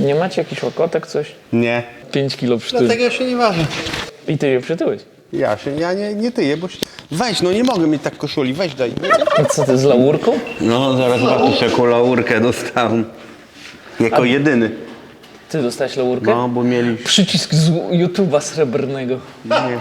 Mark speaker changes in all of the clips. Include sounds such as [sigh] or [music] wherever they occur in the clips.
Speaker 1: Nie macie jakiś łokotek, coś?
Speaker 2: Nie.
Speaker 1: 5 kilo przytył.
Speaker 2: Dlatego się nie waży.
Speaker 1: I ty je przytyłeś.
Speaker 2: Ja się, ja nie, nie tyję, bo się... Weź, no nie mogę mieć tak koszuli, weź daj.
Speaker 1: A co ty z laurką?
Speaker 2: No, zaraz zobaczysz, jaką laurkę dostałem. Jako jedyny.
Speaker 1: Ty dostałeś laurkę?
Speaker 2: No, bo mieli...
Speaker 1: Przycisk z YouTube'a srebrnego.
Speaker 2: Nie.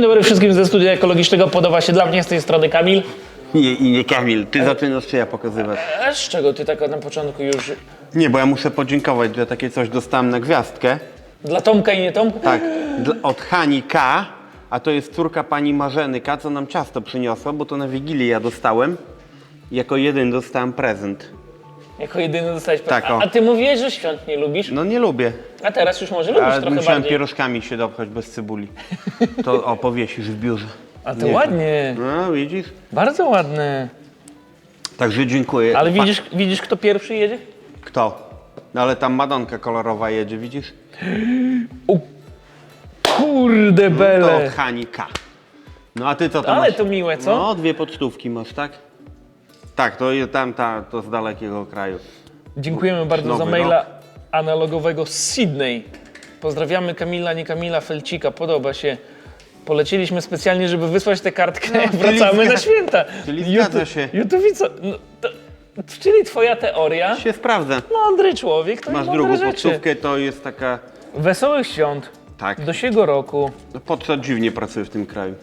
Speaker 1: Dzień dobry wszystkim ze studia ekologicznego. Podoba się dla mnie z tej strony Kamil.
Speaker 2: Nie, i nie Kamil, ty zaczynasz czy ja pokazywać?
Speaker 1: A z czego ty tak na początku już...
Speaker 2: Nie, bo ja muszę podziękować, że takie coś dostałem na gwiazdkę.
Speaker 1: Dla Tomka i nie Tomka?
Speaker 2: Tak, od Hani K, a to jest córka pani Marzeny K, co nam ciasto przyniosła, bo to na Wigilię ja dostałem. Jako jeden dostałem prezent.
Speaker 1: Jako jedyny dostałeś...
Speaker 2: Tak,
Speaker 1: a,
Speaker 2: o.
Speaker 1: a ty mówiłeś, że świąt nie lubisz?
Speaker 2: No nie lubię,
Speaker 1: A teraz już może lubisz
Speaker 2: ale
Speaker 1: trochę
Speaker 2: musiałem
Speaker 1: bardziej.
Speaker 2: pierożkami się dopchać bez cybuli. To o, powiesisz w biurze.
Speaker 1: A to
Speaker 2: Nie.
Speaker 1: ładnie.
Speaker 2: No, widzisz?
Speaker 1: Bardzo ładne.
Speaker 2: Także dziękuję.
Speaker 1: Ale
Speaker 2: Pa-
Speaker 1: widzisz, widzisz kto pierwszy jedzie?
Speaker 2: Kto? No ale tam Madonka kolorowa jedzie, widzisz?
Speaker 1: Kurde
Speaker 2: To
Speaker 1: bele.
Speaker 2: od Hani K. No a ty co tam
Speaker 1: Ale
Speaker 2: masz?
Speaker 1: to miłe, co?
Speaker 2: No, dwie pocztówki masz, tak? Tak, to je- tam ta, to z dalekiego kraju.
Speaker 1: Dziękujemy bardzo za
Speaker 2: Nowy
Speaker 1: maila analogowego z Sydney. Pozdrawiamy Kamila, nie Kamila Felcika. Podoba się. Polecieliśmy specjalnie, żeby wysłać tę kartkę. Wracamy
Speaker 2: zga-
Speaker 1: na święta.
Speaker 2: czyli zgadza się.
Speaker 1: YouTubico, no, to, czyli twoja teoria.
Speaker 2: Się sprawdza.
Speaker 1: Mądry człowiek, to
Speaker 2: Masz
Speaker 1: i mądre
Speaker 2: drugą
Speaker 1: rzeczy.
Speaker 2: pocztówkę, to jest taka...
Speaker 1: Wesołych świąt.
Speaker 2: Tak.
Speaker 1: Do siego roku.
Speaker 2: No, Po co dziwnie pracuje w tym kraju? [laughs]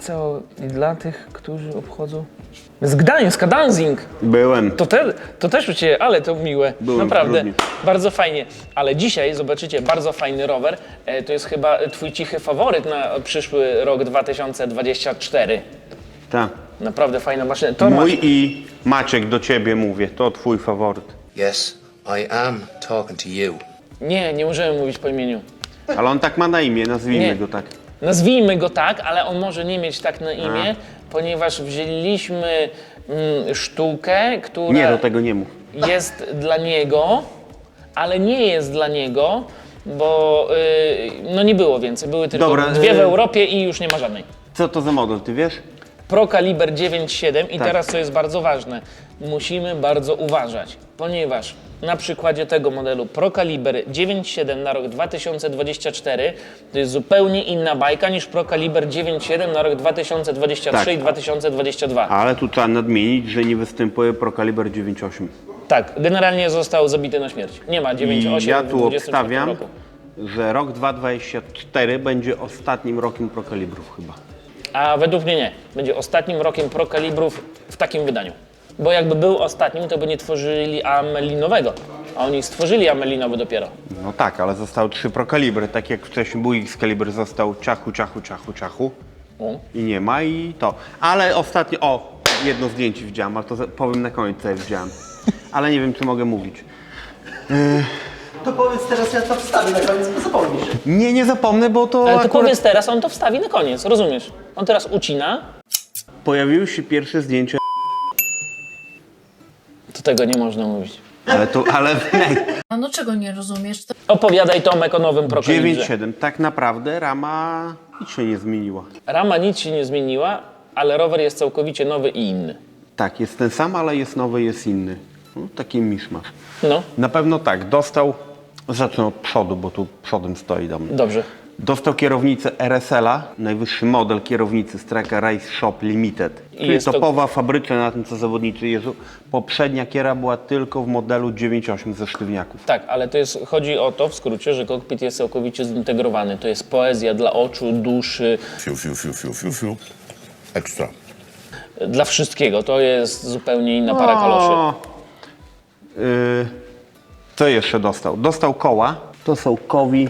Speaker 1: co i dla tych, którzy obchodzą. Z Gdańska, Danzing.
Speaker 2: Byłem.
Speaker 1: To, te, to też u Ciebie, ale to miłe.
Speaker 2: Byłem
Speaker 1: Naprawdę, bardzo fajnie. Ale dzisiaj zobaczycie bardzo fajny rower. E, To jest chyba Twój cichy faworyt na przyszły rok 2024.
Speaker 2: Tak.
Speaker 1: Naprawdę fajna maszyna. To
Speaker 2: Mój
Speaker 1: masz-
Speaker 2: i Maciek do ciebie mówię, to twój faworyt.
Speaker 3: Yes, I am talking to you.
Speaker 1: Nie, nie możemy mówić po imieniu.
Speaker 2: Ale on tak ma na imię, nazwijmy
Speaker 1: Nie.
Speaker 2: go tak.
Speaker 1: Nazwijmy go tak, ale on może nie mieć tak na imię, ponieważ wzięliśmy mm, sztukę, która
Speaker 2: Nie, do tego nie mów.
Speaker 1: jest dla niego, ale nie jest dla niego, bo y, no nie było więcej. Były tylko
Speaker 2: Dobra,
Speaker 1: dwie w
Speaker 2: y-
Speaker 1: Europie i już nie ma żadnej.
Speaker 2: Co to za model, ty wiesz?
Speaker 1: Pro Kaliber 9.7 i
Speaker 2: Tak.
Speaker 1: teraz co jest bardzo ważne, musimy bardzo uważać, ponieważ na przykładzie tego modelu Pro Kaliber 9.7 na rok 2024 to jest zupełnie inna bajka niż Pro Kaliber 9.7 na rok 2023
Speaker 2: Tak.
Speaker 1: i 2022.
Speaker 2: Ale tu trzeba nadmienić, że nie występuje Procaliber 9.8.
Speaker 1: Tak, generalnie został zabity na śmierć. Nie ma 9.8
Speaker 2: I ja tu
Speaker 1: 24
Speaker 2: obstawiam,
Speaker 1: roku.
Speaker 2: że rok 2024 będzie ostatnim rokiem Procalibrów chyba.
Speaker 1: A według mnie nie. Będzie ostatnim rokiem Pro Kalibrów w takim wydaniu. Bo jakby był ostatnim, to by nie tworzyli Amelinowego. A oni stworzyli Amelinowy dopiero.
Speaker 2: No tak, ale zostały trzy Procalibry, tak jak wcześniej był X-Caliber, został ciachu, ciachu, ciachu, ciachu
Speaker 1: O.
Speaker 2: i nie ma i to. Ale ostatnio, o, jedno zdjęcie widziałem, ale to za- powiem na koniec, co ja widziałem. Ale nie wiem, czy mogę mówić.
Speaker 4: To powiedz teraz, ja to wstawię na koniec, bo zapomnisz.
Speaker 2: Nie, nie zapomnę, bo to
Speaker 1: Ale to
Speaker 2: akurat
Speaker 1: powiedz teraz, on to wstawi na koniec, rozumiesz? On teraz ucina,
Speaker 2: pojawiły się pierwsze zdjęcia,
Speaker 1: tego nie można mówić.
Speaker 2: ale to, ale [laughs]
Speaker 5: A no czego nie rozumiesz? To
Speaker 1: Opowiadaj Tomek o nowym Pro Kalibrze.
Speaker 2: 9.7, tak naprawdę rama nic się nie zmieniła.
Speaker 1: Rama nic się nie zmieniła, ale rower jest całkowicie nowy i inny.
Speaker 2: Tak, jest ten sam, ale jest nowy, jest inny. No, taki miszmasz.
Speaker 1: No,
Speaker 2: Na pewno tak, dostał, zacznę od przodu, bo tu przodem stoi do mnie.
Speaker 1: dobrze.
Speaker 2: Dostał kierownicę RSL-a, najwyższy model kierownicy Streka Race Shop Limited. Czyli
Speaker 1: jest to-
Speaker 2: topowa fabryczna na tym, co zawodnicy jeżdżą. Poprzednia kiera była tylko w modelu 9.8 ze sztywniaków.
Speaker 1: Tak, ale to jest, chodzi o to w skrócie, że kokpit jest całkowicie zintegrowany. To jest poezja dla oczu, duszy,
Speaker 6: Fiu, fiu, fiu, fiu, fiu, fiu. Ekstra.
Speaker 1: dla wszystkiego. To jest zupełnie inna para kaloszy.
Speaker 2: O, yy, co jeszcze dostał? Dostał koła. To są Kowi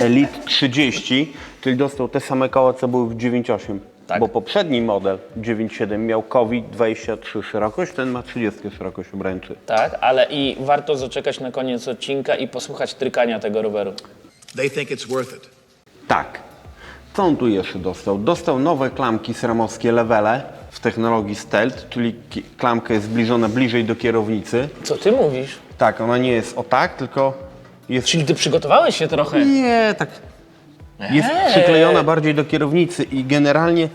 Speaker 2: Elite 30, czyli dostał te same koła, co były w 9.8.
Speaker 1: Tak.
Speaker 2: Bo poprzedni model 9.7 miał Kowi 23 szerokość, ten ma 30 szerokość obręczy.
Speaker 1: Tak, ale i warto zaczekać na koniec odcinka i posłuchać trykania tego roweru.
Speaker 3: They think it's worth it.
Speaker 2: Tak. Co on tu jeszcze dostał? Dostał nowe klamki ceramowskie levele w technologii stealth, czyli klamka jest zbliżona bliżej do kierownicy.
Speaker 1: Co ty mówisz?
Speaker 2: Tak, ona nie jest o tak, tylko Jest
Speaker 1: Czyli ty przygotowałeś się trochę.
Speaker 2: Nie, tak. Jest
Speaker 1: Eee.
Speaker 2: przyklejona bardziej do kierownicy i generalnie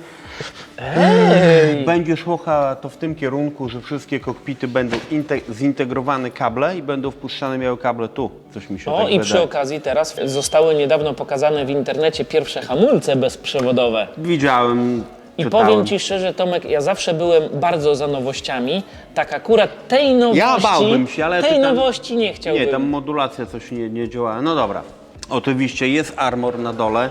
Speaker 2: będzie szło to w tym kierunku, że wszystkie kokpity będą inte- zintegrowane kable i będą wpuszczane miały kable tu. Coś mi się
Speaker 1: O
Speaker 2: tak
Speaker 1: i przy
Speaker 2: wydaje.
Speaker 1: okazji teraz zostały niedawno pokazane w internecie pierwsze hamulce bezprzewodowe.
Speaker 2: Widziałem,
Speaker 1: I
Speaker 2: czytałem.
Speaker 1: powiem Ci szczerze, Tomek, ja zawsze byłem bardzo za nowościami. Tak akurat tej nowości,
Speaker 2: Ja bałbym się, ale
Speaker 1: tej
Speaker 2: ty tam-
Speaker 1: nowości nie chciałbym.
Speaker 2: Nie, tam modulacja coś nie, nie działała. No dobra. Oczywiście jest armor na dole,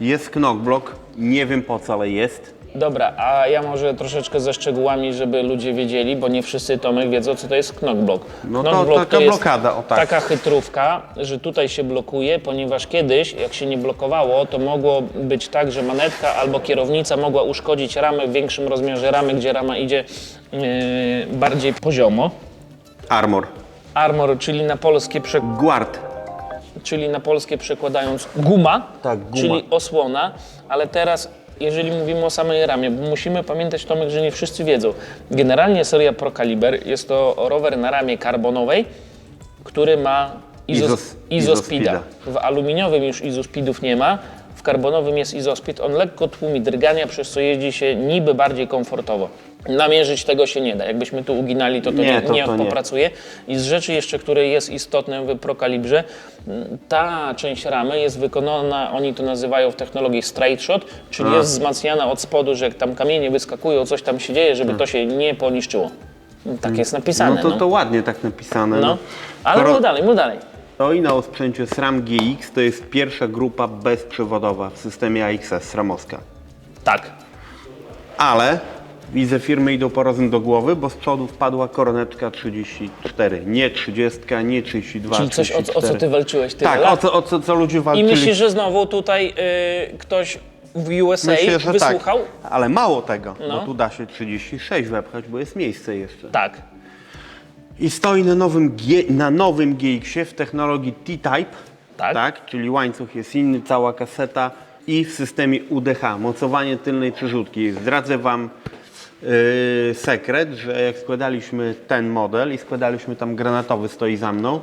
Speaker 2: jest knockblock, nie wiem po co, ale jest.
Speaker 1: Dobra, a ja może troszeczkę ze szczegółami, żeby ludzie wiedzieli, bo nie wszyscy Tomek wiedzą, co to jest knockblock.
Speaker 2: No to
Speaker 1: knockblock
Speaker 2: taka
Speaker 1: jest
Speaker 2: blokada, o tak.
Speaker 1: Taka chytrówka, że tutaj się blokuje, ponieważ kiedyś, jak się nie blokowało, to mogło być tak, że manetka albo kierownica mogła uszkodzić ramę w większym rozmiarze ramy, gdzie rama idzie yy, bardziej poziomo.
Speaker 2: Armor.
Speaker 1: Armor, czyli na polskie prze...
Speaker 2: Guard.
Speaker 1: czyli na polskie przekładając guma,
Speaker 2: Tak, guma.
Speaker 1: czyli osłona, ale teraz jeżeli mówimy o samej ramie, bo musimy pamiętać Tomek, że nie wszyscy wiedzą. Generalnie seria Pro Caliber jest to rower na ramie karbonowej, który ma izos,
Speaker 2: Izos-
Speaker 1: izospida.
Speaker 2: izospida.
Speaker 1: W aluminiowym już izospidów nie ma, w karbonowym jest izospid. On lekko tłumi drgania, przez co jeździ się niby bardziej komfortowo. Namierzyć tego się nie da. Jakbyśmy tu uginali, to to nie,
Speaker 2: Nie, to-
Speaker 1: nie
Speaker 2: to nie.
Speaker 1: popracuje. I z rzeczy jeszcze, które jest istotne w ProCalibrze, m, ta część ramy jest wykonana, oni to nazywają w technologii straight shot, czyli jest wzmacniana od spodu, że jak tam kamienie wyskakują, coś tam się dzieje, żeby to się nie poniszczyło. Tak jest napisane.
Speaker 2: No to, to ładnie tak napisane.
Speaker 1: no. Ale
Speaker 2: Skoro-
Speaker 1: mów dalej, mów dalej.
Speaker 2: Stoi na osprzęciu SRAM GX, to jest pierwsza grupa bezprzewodowa w systemie AXS Ramowska.
Speaker 1: Tak.
Speaker 2: Ale widzę firmy idą po rozum do głowy, bo z przodu wpadła koroneczka 34. Nie 30, nie 32,
Speaker 1: Czyli coś, o, o co
Speaker 2: 34.
Speaker 1: ty walczyłeś tyle
Speaker 2: Tak,
Speaker 1: lat.
Speaker 2: o co, o co, co ludzie
Speaker 1: I
Speaker 2: walczyli.
Speaker 1: myślisz, że znowu tutaj y, ktoś w USA
Speaker 2: Myślę, że
Speaker 1: wysłuchał?
Speaker 2: tak. Ale mało tego,
Speaker 1: No.
Speaker 2: bo tu da się 36 wepchać, bo jest miejsce jeszcze.
Speaker 1: Tak.
Speaker 2: I stoi na nowym, G, na nowym GX-ie w technologii T-Type,
Speaker 1: Tak.
Speaker 2: czyli łańcuch jest inny, cała kaseta i w systemie UDH, mocowanie tylnej przerzutki. Zdradzę Wam sekret, że jak składaliśmy ten model i składaliśmy tam granatowy, stoi za mną,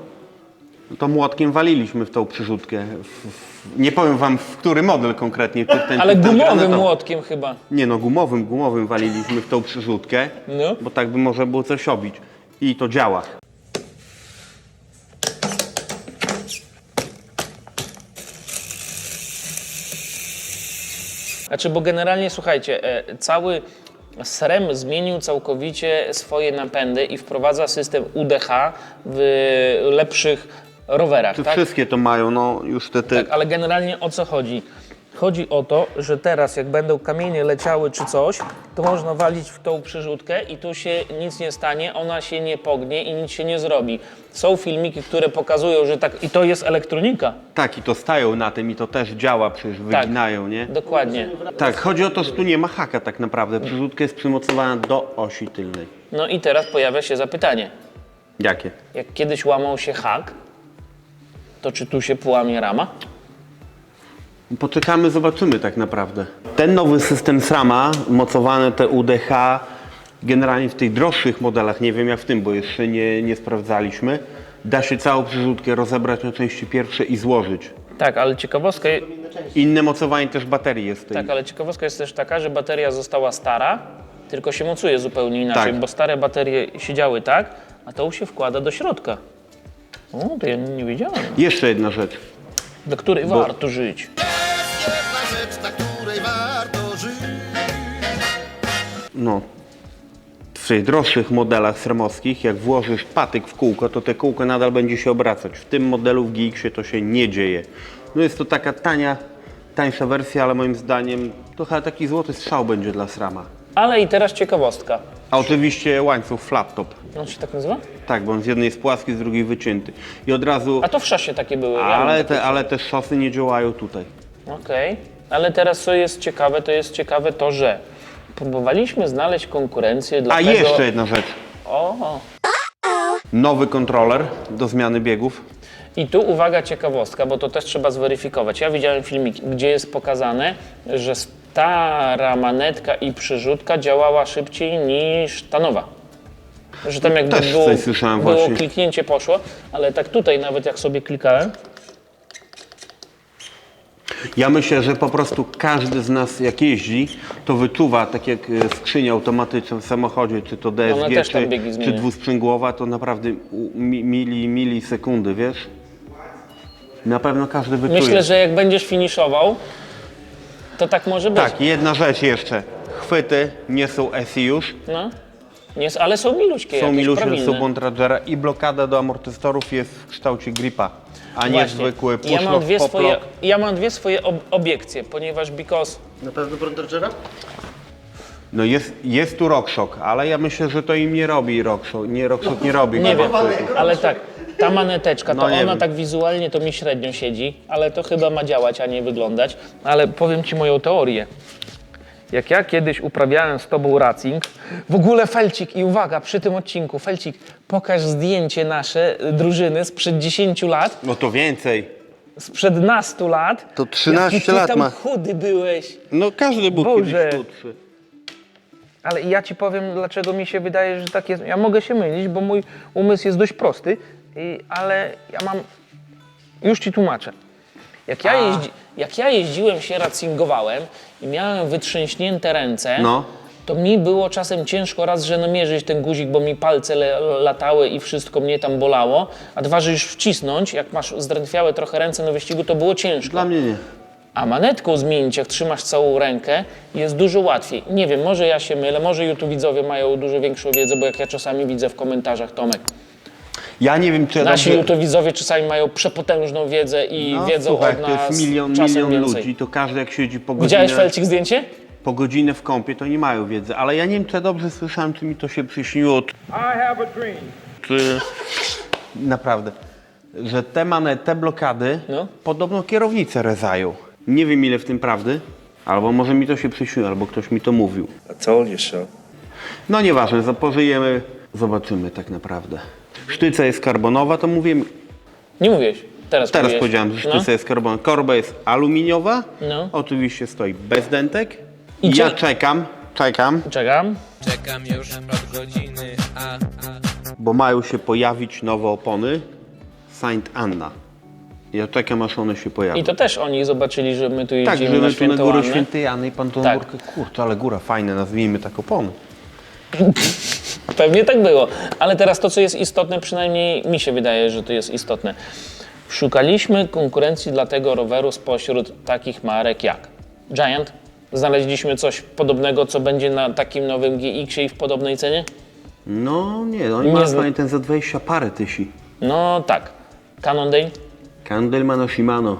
Speaker 2: to młotkiem waliliśmy w tą przerzutkę. W, w, nie powiem Wam, w który model konkretnie. Czy ten,
Speaker 1: Ale
Speaker 2: czy ten
Speaker 1: gumowym
Speaker 2: granatowy.
Speaker 1: młotkiem chyba.
Speaker 2: Nie no, gumowym, gumowym waliliśmy w tą przerzutkę,
Speaker 1: No.
Speaker 2: bo tak by może było coś obić. I to działa.
Speaker 1: Znaczy, bo generalnie słuchajcie, e, cały SREM zmienił całkowicie swoje napędy i wprowadza system UDH w lepszych rowerach,
Speaker 2: Czy
Speaker 1: tak?
Speaker 2: wszystkie to mają, no już te, te
Speaker 1: Tak, ale generalnie o co chodzi? Chodzi o to, że teraz jak będą kamienie leciały czy coś, to można walić w tą przyrzutkę i tu się nic nie stanie, ona się nie pognie i nic się nie zrobi. Są filmiki, które pokazują, że tak, i to jest elektronika.
Speaker 2: tak i to stają na tym i to też działa, przecież
Speaker 1: Tak.
Speaker 2: wyginają, nie?
Speaker 1: Dokładnie.
Speaker 2: Tak, chodzi o to, że tu nie ma haka tak naprawdę. Przerzutka jest przymocowana do osi tylnej.
Speaker 1: No i teraz pojawia się zapytanie.
Speaker 2: Jakie?
Speaker 1: Jak kiedyś łamał się hak, to czy tu się połamie rama?
Speaker 2: Poczekamy, zobaczymy tak naprawdę. Ten nowy system SRAMA, mocowane te UDH, generalnie w tych droższych modelach, nie wiem jak w tym, bo jeszcze nie, nie sprawdzaliśmy, da się całą przerzutkę rozebrać na części pierwsze i złożyć.
Speaker 1: Tak, ale ciekawostka,
Speaker 2: Inne mocowanie też baterii jest w tej.
Speaker 1: tak, ale ciekawostka jest też taka, że bateria została stara, tylko się mocuje zupełnie inaczej,
Speaker 2: Tak.
Speaker 1: bo stare baterie siedziały tak, a to się wkłada do środka. O, to ja nie wiedziałem.
Speaker 2: Jeszcze jedna rzecz.
Speaker 1: Do której warto żyć.
Speaker 2: No, w tych droższych modelach sremowskich, jak włożysz patyk w kółko, to te kółko nadal będzie się obracać. W tym modelu w GX-ie to się nie dzieje. No jest to taka tania, tańsza wersja, ale moim zdaniem to chyba taki złoty strzał będzie dla SRAMa.
Speaker 1: Ale i teraz ciekawostka.
Speaker 2: A oczywiście łańcuch flat top.
Speaker 1: On się tak nazywa?
Speaker 2: Tak, bo on z jednej jest płaski, z drugiej wycięty. I od razu...
Speaker 1: A to w szasie takie były. ja
Speaker 2: Ale
Speaker 1: takie.
Speaker 2: te, ale te szosy nie działają tutaj.
Speaker 1: Okej, ale teraz co jest ciekawe, to jest ciekawe to, że próbowaliśmy znaleźć konkurencję
Speaker 2: A
Speaker 1: dlatego...
Speaker 2: jeszcze jedna rzecz.
Speaker 1: O,
Speaker 2: Nowy kontroler do zmiany biegów.
Speaker 1: I tu uwaga, ciekawostka, bo to też trzeba zweryfikować. Ja widziałem filmik, gdzie jest pokazane, że stara manetka i przyrzutka działała szybciej niż ta nowa. że tam jakby
Speaker 2: Też
Speaker 1: było,
Speaker 2: coś słyszałem
Speaker 1: było
Speaker 2: właśnie.
Speaker 1: kliknięcie poszło, ale tak tutaj nawet jak sobie klikałem,
Speaker 2: Ja myślę, że po prostu każdy z nas jak jeździ, to wyczuwa, tak jak e, skrzynia automatyczna w samochodzie, czy to DSG,
Speaker 1: też tam
Speaker 2: czy,
Speaker 1: biegi
Speaker 2: czy
Speaker 1: zmienia.
Speaker 2: dwusprzęgłowa, to naprawdę u- mi, mili, milisekundy, wiesz? Na pewno każdy wyczuje.
Speaker 1: myślę, że jak będziesz finiszował, to tak może być.
Speaker 2: Tak, jedna rzecz jeszcze. Chwyty nie są SI już,
Speaker 1: No. Nie, ale są miluśkie
Speaker 2: są
Speaker 1: jakieś,
Speaker 2: milusie
Speaker 1: prawilne.
Speaker 2: są Bontragera i blokada do amortyzatorów jest w kształcie gripa, a nie
Speaker 1: Właśnie.
Speaker 2: zwykły
Speaker 1: ja mam, dwie swoje, ja mam dwie swoje ob obiekcje, ponieważ because
Speaker 4: Na pewno?
Speaker 2: No jest, jest tu RockShock, ale ja myślę, że to im nie robi RockShock, nie RockShock nie robi.
Speaker 1: Nie wiem, ale tak, ta maneteczka, to
Speaker 2: No nie
Speaker 1: ona
Speaker 2: wiem.
Speaker 1: tak wizualnie to mi średnio siedzi, ale to chyba ma działać, a nie wyglądać. Ale powiem Ci moją teorię. Jak ja kiedyś uprawiałem z Tobą racing, w ogóle Felcik i uwaga, przy tym odcinku, Felcik, pokaż zdjęcie nasze y, drużyny sprzed 10 lat,
Speaker 2: No to więcej.
Speaker 1: sprzed nastu lat.
Speaker 2: To 13
Speaker 1: Jaki ty
Speaker 2: lat
Speaker 1: tam
Speaker 2: ma.
Speaker 1: chudy byłeś.
Speaker 2: No każdy był
Speaker 1: Boże.
Speaker 2: kiedyś chudszy.
Speaker 1: Ale ja ci powiem, dlaczego mi się wydaje, że tak jest. Ja mogę się mylić, bo mój umysł jest dość prosty, i, ale ja mam. Już ci tłumaczę. Jak ja, jeździ, jak ja jeździłem się racingowałem i miałem wytrzęśnięte ręce,
Speaker 2: No.
Speaker 1: to mi było czasem ciężko raz, że no mierzyć ten guzik, bo mi palce le, latały i wszystko mnie tam bolało, a dwa, że już wcisnąć, jak masz zdrętwiałe trochę ręce na wyścigu, to było ciężko.
Speaker 2: Dla mnie nie.
Speaker 1: A manetką zmienić, jak trzymasz całą rękę, jest dużo łatwiej. Nie wiem, może ja się mylę, może YouTube widzowie mają dużo większą wiedzę, bo jak ja czasami widzę w komentarzach, Tomek,
Speaker 2: Ja nie wiem, czy ja
Speaker 1: nasi
Speaker 2: dobrze...
Speaker 1: YouTube widzowie czasami mają przepotężną wiedzę i
Speaker 2: No,
Speaker 1: wiedzą
Speaker 2: słuchaj,
Speaker 1: od
Speaker 2: to
Speaker 1: nas
Speaker 2: jest milion, milion
Speaker 1: więcej.
Speaker 2: ludzi, to każdy jak siedzi po godzinę,
Speaker 1: Widziałeś Felcik zdjęcie?
Speaker 2: po godzinę w kąpie, to nie mają wiedzy. Ale ja nie wiem, czy ja dobrze słyszałem, czy mi to się przyśniło. Czy... Naprawdę. Że te mane, te blokady,
Speaker 1: No.
Speaker 2: podobno kierownice rezają. Nie wiem, ile w tym prawdy. Albo może mi to się przyśniło, albo ktoś mi to mówił.
Speaker 7: I told you so.
Speaker 2: No nieważne, za- pożyjemy, zobaczymy tak naprawdę. Sztyca jest karbonowa, to mówię,
Speaker 1: Nie mówiłeś. Teraz,
Speaker 2: teraz
Speaker 1: mówiłeś.
Speaker 2: powiedziałem, że
Speaker 1: No.
Speaker 2: sztyca jest karbonowa. Korba jest aluminiowa,
Speaker 1: No.
Speaker 2: oczywiście stoi bez dentek.
Speaker 1: I
Speaker 2: ja
Speaker 1: cze-
Speaker 2: czekam, czekam,
Speaker 1: Czekam.
Speaker 8: Czekam już od godziny, a, a
Speaker 2: bo mają się pojawić nowe opony Saint Anna. Ja czekam, aż one się pojawią.
Speaker 1: I to też oni zobaczyli, że my tu
Speaker 2: tak,
Speaker 1: jeździmy
Speaker 2: że
Speaker 1: na
Speaker 2: my tu na górę. Świętej Anny i pan tą
Speaker 1: Tak.
Speaker 2: górkę, kurczę, ale góra fajna, nazwijmy tak opony. [laughs]
Speaker 1: Pewnie tak było. Ale teraz to, co jest istotne, przynajmniej mi się wydaje, że to jest istotne. Szukaliśmy konkurencji dla tego roweru spośród takich marek jak Giant. Znaleźliśmy coś podobnego, co będzie na takim nowym GX-ie i w podobnej cenie?
Speaker 2: No nie, oni
Speaker 1: Nie
Speaker 2: mają
Speaker 1: zna-
Speaker 2: ten za 20 parę tysi.
Speaker 1: No tak. Cannondale?
Speaker 2: Candle ma na Shimano.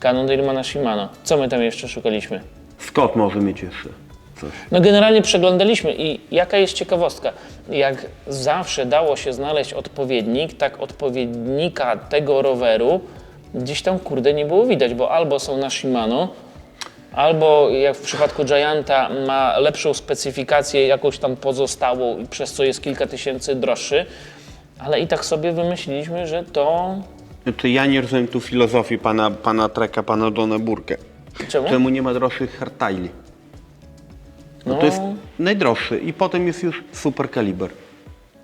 Speaker 1: Cannondale ma na Shimano. Co my tam jeszcze szukaliśmy?
Speaker 2: Scott może mieć jeszcze coś.
Speaker 1: No generalnie przeglądaliśmy i jaka jest ciekawostka? Jak zawsze dało się znaleźć odpowiednik, tak odpowiednika tego roweru gdzieś tam kurde nie było widać, bo albo są na Shimano, albo jak w przypadku Gianta ma lepszą specyfikację, jakąś tam pozostałą, i przez co jest kilka tysięcy droższy, ale i tak sobie wymyśliliśmy, że to...
Speaker 2: Znaczy ja nie rozumiem tu filozofii pana, pana Treka, pana Johna Burke.
Speaker 1: Czemu?
Speaker 2: Czemu nie ma droższych hardtaili? No, to jest najdroższy i potem jest już super kaliber.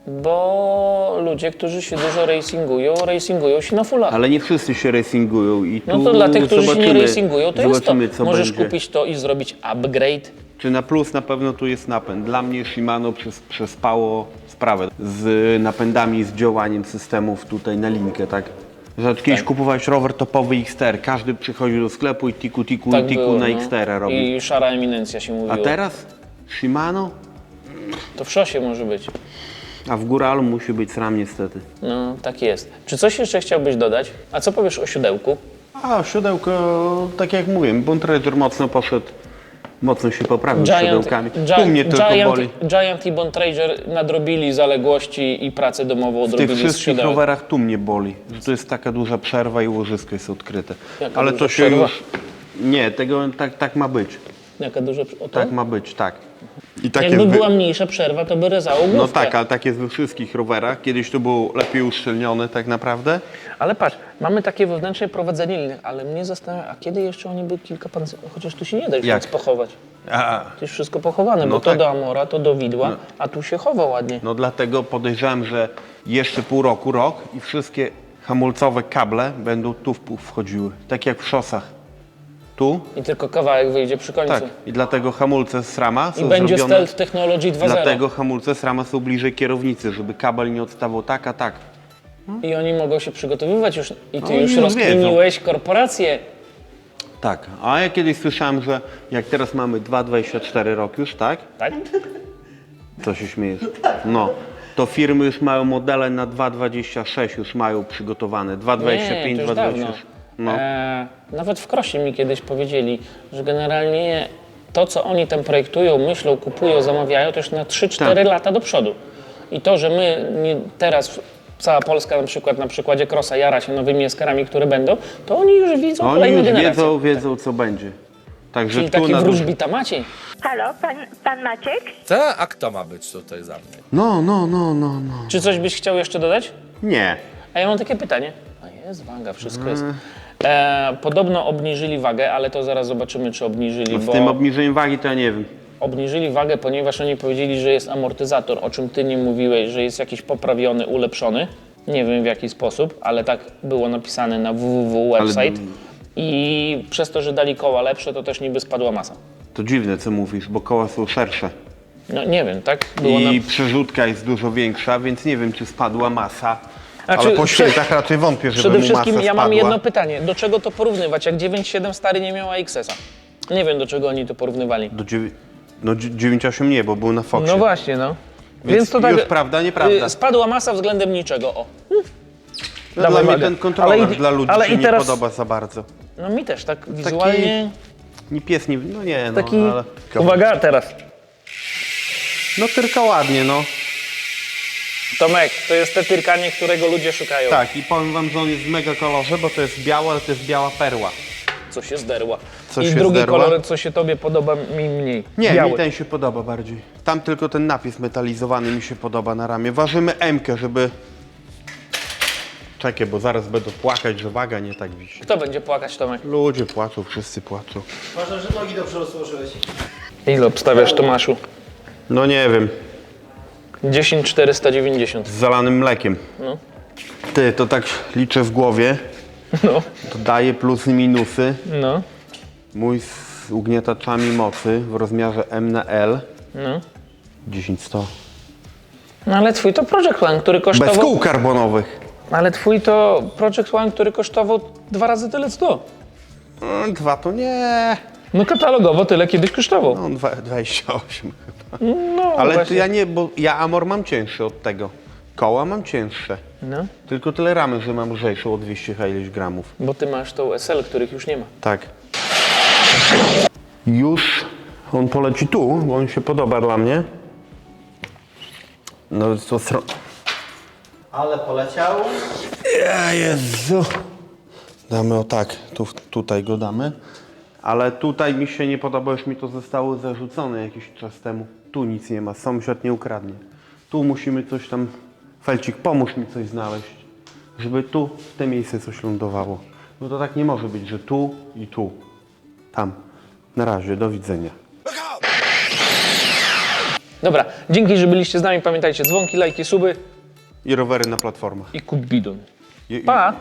Speaker 1: Bo ludzie, którzy się dużo racingują, racingują się na fullach.
Speaker 2: Ale nie wszyscy się racingują i tu
Speaker 1: No to dla tych, którzy się nie
Speaker 2: zobaczymy-
Speaker 1: racingują, to jest to.
Speaker 2: zobaczymy, co
Speaker 1: Możesz
Speaker 2: będzie.
Speaker 1: kupić to i zrobić upgrade.
Speaker 2: Czy na plus na pewno tu jest napęd. Dla mnie Shimano przes- przespało sprawę z napędami, z działaniem systemów tutaj na linkę, tak? Że kiedyś kupowałeś rower topowy XTR, każdy przychodził do sklepu i tiku tiku
Speaker 1: Tak
Speaker 2: tiku
Speaker 1: było,
Speaker 2: na
Speaker 1: no.
Speaker 2: XTR robił.
Speaker 1: I szara eminencja się mówiło.
Speaker 2: A teraz Shimano,
Speaker 1: To w szosie może być.
Speaker 2: a w góralu musi być SRAM niestety.
Speaker 1: No, tak jest. Czy coś jeszcze chciałbyś dodać? A co powiesz o siodełku?
Speaker 2: A siodełko, tak jak mówiłem, Bontrager mocno poszedł, mocno się poprawił
Speaker 1: Giant,
Speaker 2: siodełkami.
Speaker 1: Gi-
Speaker 2: tu mnie tylko
Speaker 1: Giant,
Speaker 2: boli.
Speaker 1: Giant i Bontrager nadrobili zaległości i pracę domową
Speaker 2: W tych
Speaker 1: z
Speaker 2: wszystkich
Speaker 1: siodełek.
Speaker 2: rowerach tu mnie boli, że to jest taka duża przerwa i łożysko jest odkryte.
Speaker 1: Jaka
Speaker 2: Ale
Speaker 1: duża
Speaker 2: to się
Speaker 1: przerwa?
Speaker 2: już... Nie, tego tak, tak ma być.
Speaker 1: Jaka duża... O to?
Speaker 2: Tak ma być, tak. I tak
Speaker 1: Jakby
Speaker 2: jest
Speaker 1: była mniejsza przerwa, to by rezało główkę.
Speaker 2: No tak, ale tak jest we wszystkich rowerach. Kiedyś to było lepiej uszczelnione tak naprawdę.
Speaker 1: Ale patrz, mamy takie wewnętrzne prowadzenie linii, ale mnie zastanawia, a kiedy jeszcze oni by kilka pancerzy... Chociaż tu się nie da już
Speaker 2: Jak?
Speaker 1: nic pochować.
Speaker 2: A,
Speaker 1: To jest wszystko pochowane,
Speaker 2: No
Speaker 1: bo to
Speaker 2: tak.
Speaker 1: do Amora, to do Widła, a tu się chowa ładnie.
Speaker 2: no dlatego podejrzewam, że jeszcze pół roku, rok i wszystkie hamulcowe kable będą tu w- wchodziły, tak jak w szosach. Tu,
Speaker 1: I tylko kawałek wyjdzie przy końcu.
Speaker 2: tak. I dlatego hamulce z rama
Speaker 1: I
Speaker 2: są
Speaker 1: będzie
Speaker 2: zrobione...
Speaker 1: Stealth Technology 2.0.
Speaker 2: Dlatego hamulce z rama są bliżej kierownicy, żeby kabel nie odstawał tak, a tak.
Speaker 1: I oni mogą się przygotowywać już. I ty
Speaker 2: No,
Speaker 1: już
Speaker 2: już
Speaker 1: rozkminiłeś korporację.
Speaker 2: Tak, a ja kiedyś słyszałem, że jak teraz mamy 2,24 rok już, tak?
Speaker 1: Tak?
Speaker 2: Co się śmiejesz? No, to firmy już mają modele na 2,26 już mają przygotowane. 2,25,
Speaker 1: Nie, to już dawno.
Speaker 2: 2,26. No.
Speaker 1: E, nawet w Krosie mi kiedyś powiedzieli, że generalnie to, co oni tam projektują, myślą, kupują, zamawiają, to już na 3-4
Speaker 2: Tak.
Speaker 1: lata do przodu. I to, że my nie, teraz cała Polska na przykład na przykładzie Krosa jara się nowymi eskarami, które będą, to oni już widzą
Speaker 2: Oni
Speaker 1: kolejne
Speaker 2: już
Speaker 1: generacje.
Speaker 2: wiedzą, wiedzą co będzie. Także
Speaker 1: Czyli
Speaker 2: tu
Speaker 1: taki
Speaker 2: na
Speaker 1: wróżbita Maciej.
Speaker 7: Halo, pan, pan Maciek?
Speaker 8: Ta, a kto ma być tutaj za mnie?
Speaker 2: No, no, no, no, no.
Speaker 1: Czy coś byś chciał jeszcze dodać?
Speaker 2: Nie.
Speaker 1: A ja mam takie pytanie. A jest waga, wszystko jest. E, podobno obniżyli wagę, ale to zaraz zobaczymy, czy obniżyli,
Speaker 2: No Z
Speaker 1: bo
Speaker 2: tym obniżeniem wagi to ja nie wiem.
Speaker 1: obniżyli wagę, ponieważ oni powiedzieli, że jest amortyzator, o czym ty nie mówiłeś, że jest jakiś poprawiony, ulepszony. Nie wiem w jaki sposób, ale tak było napisane na www website. I przez to, że dali koła lepsze, to też niby spadła masa.
Speaker 2: To dziwne co mówisz, bo koła są szersze.
Speaker 1: No nie wiem, tak było
Speaker 2: I
Speaker 1: na...
Speaker 2: przerzutka jest dużo większa, więc nie wiem czy spadła masa.
Speaker 1: Znaczy,
Speaker 2: Ale po świętach raczej wątpię, żeby
Speaker 1: Przede
Speaker 2: mu
Speaker 1: wszystkim
Speaker 2: masa
Speaker 1: ja mam
Speaker 2: spadła.
Speaker 1: jedno pytanie. Do czego to porównywać, jak 9.7 stary nie miała XS-a? Nie wiem, do czego oni to porównywali.
Speaker 2: Do. No dzi- 9,8 nie, bo był na Foxie.
Speaker 1: No właśnie, no.
Speaker 2: Więc już prawda, nieprawda.
Speaker 1: y, Spadła masa względem niczego, o.
Speaker 2: No, dla
Speaker 1: dawaj
Speaker 2: mnie
Speaker 1: wagę.
Speaker 2: ten kontroler
Speaker 1: Ale i-
Speaker 2: dla ludzi
Speaker 1: ale
Speaker 2: się
Speaker 1: i teraz-
Speaker 2: nie podoba za bardzo.
Speaker 1: No mi też, tak wizualnie.
Speaker 2: Ni pies, nie... No nie, no
Speaker 1: Taki...
Speaker 2: ale...
Speaker 1: Uwaga, teraz.
Speaker 2: No tylko ładnie, no.
Speaker 1: Tomek, to jest te tyrkanie, którego ludzie szukają.
Speaker 2: Tak, i powiem wam, że on jest w mega kolorze, bo to jest biała, ale to jest biała perła.
Speaker 1: Co się zderła.
Speaker 2: Co
Speaker 1: I
Speaker 2: się
Speaker 1: drugi
Speaker 2: zderła?
Speaker 1: kolor, co się tobie podoba, mi mniej.
Speaker 2: Nie,
Speaker 1: Biały.
Speaker 2: mi ten się podoba bardziej. Tam tylko ten napis metalizowany mi się podoba na ramię. Ważymy M, żeby... Czekaj, bo zaraz będą płakać, że waga nie tak wisi.
Speaker 1: Kto będzie płakać, Tomek?
Speaker 2: Ludzie płacą, wszyscy płacą.
Speaker 4: Uważam, że nogi dobrze rozłożyłeś.
Speaker 1: Ile obstawiasz, Tomaszu?
Speaker 2: No nie wiem,
Speaker 1: 10 490.
Speaker 2: z zalanym mlekiem.
Speaker 1: No.
Speaker 2: Ty, to tak liczę w głowie,
Speaker 1: No,
Speaker 2: to daje plusy, minusy.
Speaker 1: no,
Speaker 2: Mój z ugniataczami mocy w rozmiarze M na L.
Speaker 1: no.
Speaker 2: 10100.
Speaker 1: No ale twój to Project One, który
Speaker 2: Bez
Speaker 1: kosztował...
Speaker 2: kół karbonowych.
Speaker 1: Ale twój to Project One, który kosztował dwa razy tyle co to.
Speaker 2: Mm, Dwa to nie.
Speaker 1: No katalogowo tyle kiedyś kosztował.
Speaker 2: No, dwa- 28 chyba.
Speaker 1: No,
Speaker 2: Ale to
Speaker 1: właśnie.
Speaker 2: ja nie, bo ja Amor mam cięższy od tego. Koła mam cięższe.
Speaker 1: No,
Speaker 2: Tylko tyle ramy, że mam lżejszą o 200 ileś gramów.
Speaker 1: bo ty masz tą SL, których już nie ma.
Speaker 2: Tak. Już on poleci tu, bo on się podoba dla mnie. No to stro...
Speaker 4: Ale poleciał.
Speaker 2: Ja Jezu. Damy o tak, tu, tutaj go damy. Ale tutaj mi się nie podoba, już mi to zostało zarzucone jakiś czas temu. Tu nic nie ma, sąsiad nie ukradnie. Tu musimy coś tam... Felcik, pomóż mi coś znaleźć, żeby tu, w te miejsce coś lądowało. No to tak nie może być, że tu i tu. Tam. Na razie, do widzenia.
Speaker 1: Dobra, dzięki, że byliście z nami. Pamiętajcie, dzwonki, lajki, suby
Speaker 2: I rowery na platformach.
Speaker 1: i kup bidon. Pa!